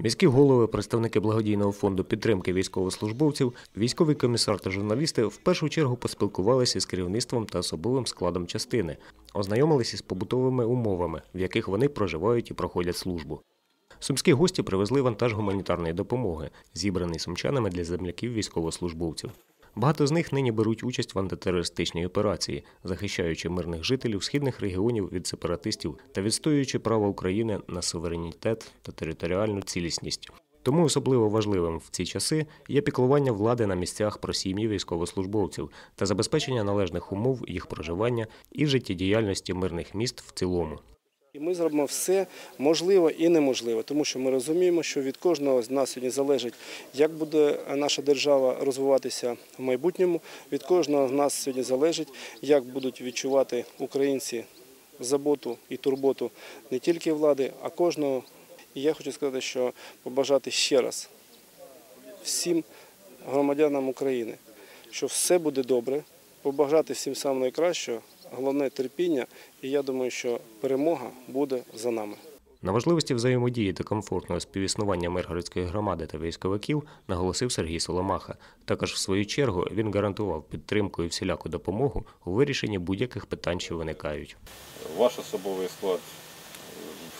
Міські голови, представники благодійного фонду підтримки військовослужбовців, військовий комісар та журналісти в першу чергу поспілкувалися з керівництвом та особовим складом частини, ознайомилися з побутовими умовами, в яких вони проживають і проходять службу. Сумські гості привезли вантаж гуманітарної допомоги, зібраний сумчанами для земляків військовослужбовців. Багато з них нині беруть участь в антитерористичній операції, захищаючи мирних жителів східних регіонів від сепаратистів та відстоюючи право України на суверенітет та територіальну цілісність. Тому особливо важливим в ці часи є піклування влади на місцях про сім'ї військовослужбовців та забезпечення належних умов їх проживання і життєдіяльності мирних міст в цілому. І ми зробимо все можливе і неможливе, тому що ми розуміємо, що від кожного з нас сьогодні залежить, як буде наша держава розвиватися в майбутньому. Від кожного з нас сьогодні залежить, як будуть відчувати українці заботу і турботу не тільки влади, а кожного. І я хочу сказати, що побажати ще раз всім громадянам України, що все буде добре, побажати всім самого найкращого, головне терпіння, і я думаю, що перемога буде за нами. На важливості взаємодії та комфортного співіснування Миргородської громади та військовиків наголосив Сергій Соломаха. Також, в свою чергу, він гарантував підтримку і всіляку допомогу у вирішенні будь-яких питань, що виникають. Ваш особовий склад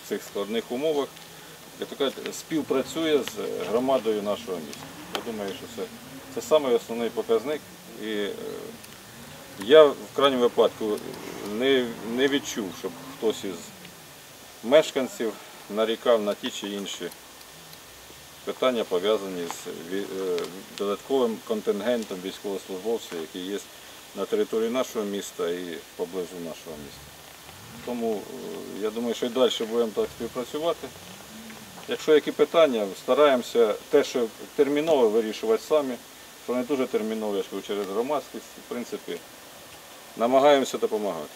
в цих складних умовах як то кажуть, співпрацює з громадою нашого міста. Я думаю, що це, це самий основний показник. І е, я в крайньому випадку не, не відчув, щоб хтось із мешканців нарікав на ті чи інші питання, пов'язані з е, додатковим контингентом військовослужбовців, які є на території нашого міста і поблизу нашого міста. Тому е, я думаю, що і далі будемо так співпрацювати. Якщо які питання, стараємося те, що терміново вирішувати самі, що не дуже терміново, я ж через громадськість, в принципі, намагаємося допомагати.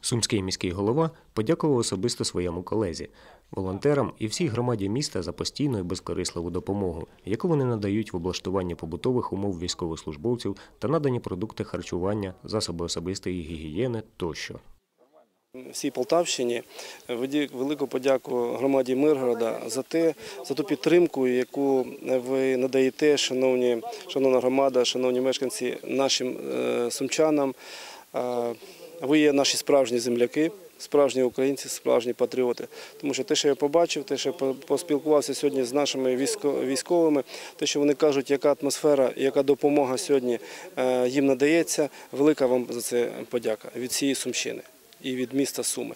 Сумський міський голова подякував особисто своєму колезі, волонтерам і всій громаді міста за постійну і безкорисливу допомогу, яку вони надають в облаштуванні побутових умов військовослужбовців та надані продукти харчування, засоби особистої гігієни тощо. всій Полтавщині велику подяку громаді Миргорода за те, за ту підтримку, яку ви надаєте, шановні, шановна громада, шановні мешканці, нашим е, сумчанам. Ви є наші справжні земляки. Справжні українці, справжні патріоти, тому що те, що я побачив, те, що я по- поспілкувався сьогодні з нашими військо- військовими, те, що вони кажуть, яка атмосфера, яка допомога сьогодні е, їм надається, велика вам за це подяка від всієї Сумщини і від міста Суми.